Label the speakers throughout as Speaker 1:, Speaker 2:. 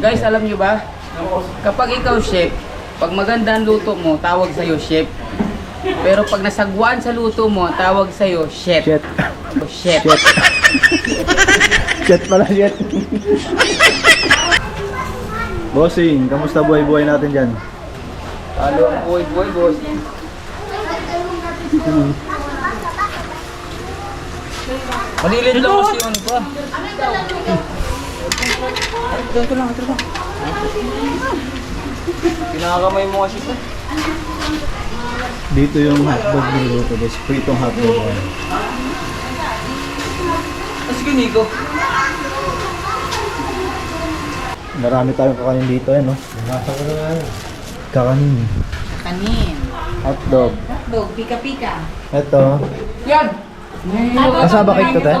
Speaker 1: Guys, alam nyo ba? Kapag ikaw chef, pag maganda ang luto mo, tawag sa'yo chef. Pero pag nasagwan sa luto mo, tawag sa'yo chef.
Speaker 2: Shit.
Speaker 1: Chef.
Speaker 2: Shit. Shit pala, shit. Bossing, kamusta buhay-buhay natin dyan?
Speaker 1: Halo ang boy boy boss. Malilid lang kasi yun pa. Ito, ito lang, ito lang. Pinakamay mo kasi ito.
Speaker 2: Dito yung hotdog niluto, guys. Pritong hotdog. yan.
Speaker 1: Kasi kinigo.
Speaker 2: Marami tayong kakanin dito, eh, no? Kakanin.
Speaker 3: Kanin.
Speaker 2: Hotdog.
Speaker 3: Dog, pika-pika.
Speaker 2: Ito.
Speaker 1: Yan!
Speaker 2: Kasaba cake to, te?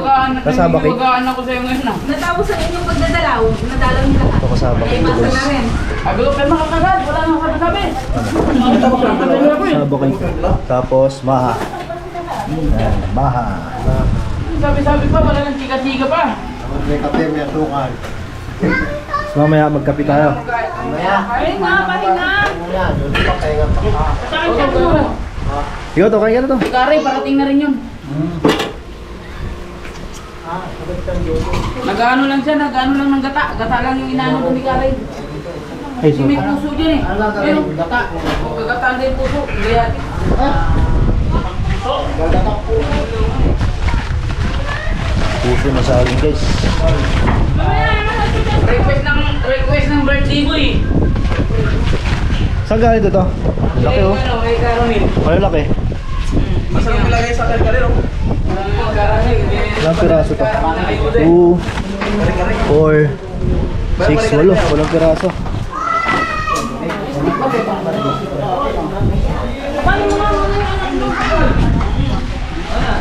Speaker 2: Kasaba cake?
Speaker 1: Kasaba ako sa'yo ngayon na.
Speaker 3: Natapos ang inyong pagdadalaw, nadalaw niyo lahat.
Speaker 2: Ito to,
Speaker 3: masa
Speaker 2: guys.
Speaker 3: na rin.
Speaker 1: Agad kayo makakagad, wala nang katasabi.
Speaker 2: Kasama cake. Tapos, maha. Yan, maha.
Speaker 1: Sabi-sabi pa, wala nang chika-chika pa.
Speaker 2: So, mamaya magkapi tayo.
Speaker 3: Pahinga, pahinga.
Speaker 1: Saan siya tumura?
Speaker 2: Ikaw to, kaya ka na to.
Speaker 1: Kare, parating na rin yun. Nag-ano lang siya, nag-ano lang ng gata. Gata lang yung inaano ko ni Kare.
Speaker 2: Ay, so,
Speaker 1: may puso dyan eh. Pero, gata. O, gagataan din puso. Gaya.
Speaker 2: puso na sa akin, guys.
Speaker 1: Request ng, request ng birthday ko eh.
Speaker 2: Saan galing to to? Laki oh.
Speaker 1: Ano, kay Caronil.
Speaker 2: Ano laki?
Speaker 1: Masarap nilagay sa kalkalero.
Speaker 2: Ilang piraso to? 2, 4, 6, walo. Walang piraso.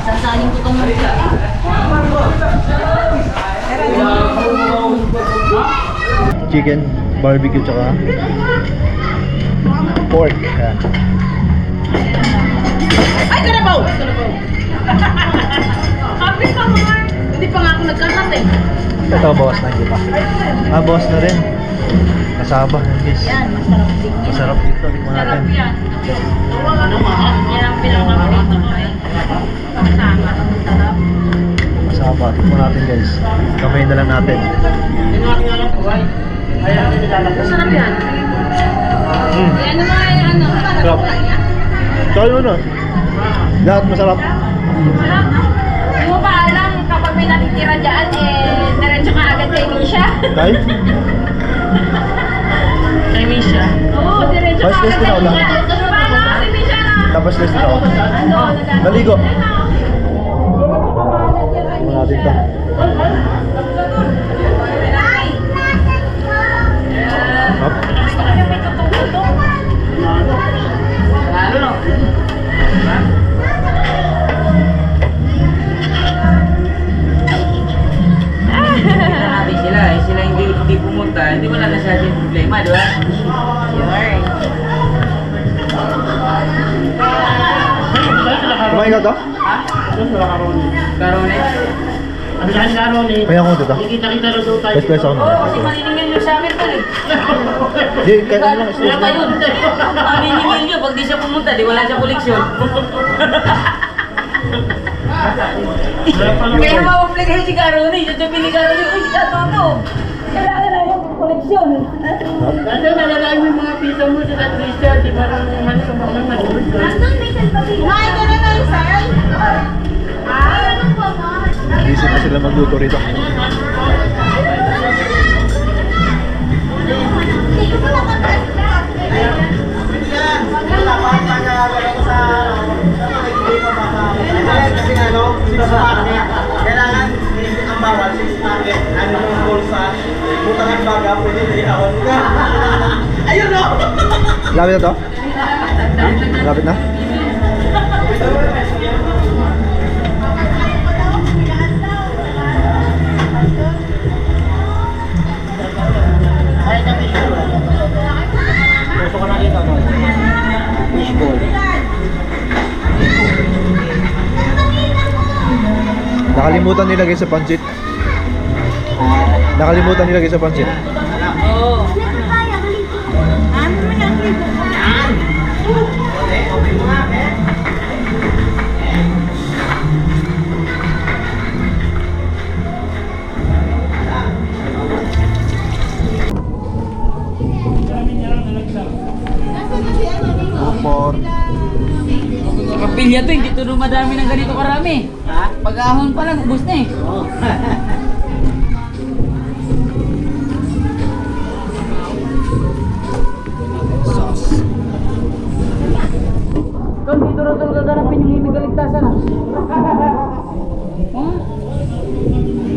Speaker 3: Sasaling ko kang
Speaker 2: Chicken, barbecue, tsaka pork.
Speaker 3: Ay! Happy ka mga. Hindi pa nga ako nagkakat eh.
Speaker 2: Ito, bawas na kita. Ah, bawas na rin. Kasaba, yan guys.
Speaker 3: Yan, masarap din yan.
Speaker 2: Masarap dito. Tikman natin.
Speaker 3: Sarap yan. Yan ang pinakamarito ko eh. Kasama. Sarap.
Speaker 2: Kasaba. Tikman natin guys. Kamay na lang natin.
Speaker 3: Masarap yan.
Speaker 2: Mm.
Speaker 3: Ano nga eh, ano?
Speaker 2: Sarap. Tsaka yun ano. Lahat masarap.
Speaker 3: Sarap, no? Hindi mo ba alam kapag may natitira dyan, eh, diretso ka agad kay Misha?
Speaker 2: Kay?
Speaker 1: Kay Misha.
Speaker 3: Oo, diretso ka agad kay. Misha. Ano na si Misha na?
Speaker 2: Tapos list na ako.
Speaker 3: Ano?
Speaker 2: Naligo. Tikman natin to. Kumain ka to?
Speaker 1: Ha? Karon eh.
Speaker 4: Ang dahil nga ron eh.
Speaker 2: Kaya ko dito.
Speaker 4: Kita-kita rin doon tayo.
Speaker 2: Place ako
Speaker 1: Oo, kasi maniningil nyo sa amin pa eh.
Speaker 2: Hindi, kahit ano lang.
Speaker 1: Wala pa yun. Maniningil nyo, pag di siya pumunta, di wala siya koleksyon. Kaya ma-obligahin si Karoni. Sasabihin ni Karoni, uy, si Katoto. Kailangan na yung koleksyon.
Speaker 4: Kasi nalalain mo yung mga pizza mo sa Christian. Di ba rin ano sa
Speaker 2: Busy na sila magluto rito.
Speaker 5: Sa kailangan ang bawal sa market, ano yung bulsa, butangan baga, pwede ihawan ka. Ayun no!
Speaker 2: Lapit na to? Lapit na? Nakalimutan nilagay sa pancit. Nakalimutan nilagay sa pancit.
Speaker 1: Oo,
Speaker 2: Four.
Speaker 1: Kapilya to, hindi to dumadami ng ganito karami. Ha? Pag-ahon pa lang, ubos na eh.
Speaker 2: Sauce.
Speaker 1: Tol, dito na tol gaganapin yung ibig kaligtasan ah. Ha?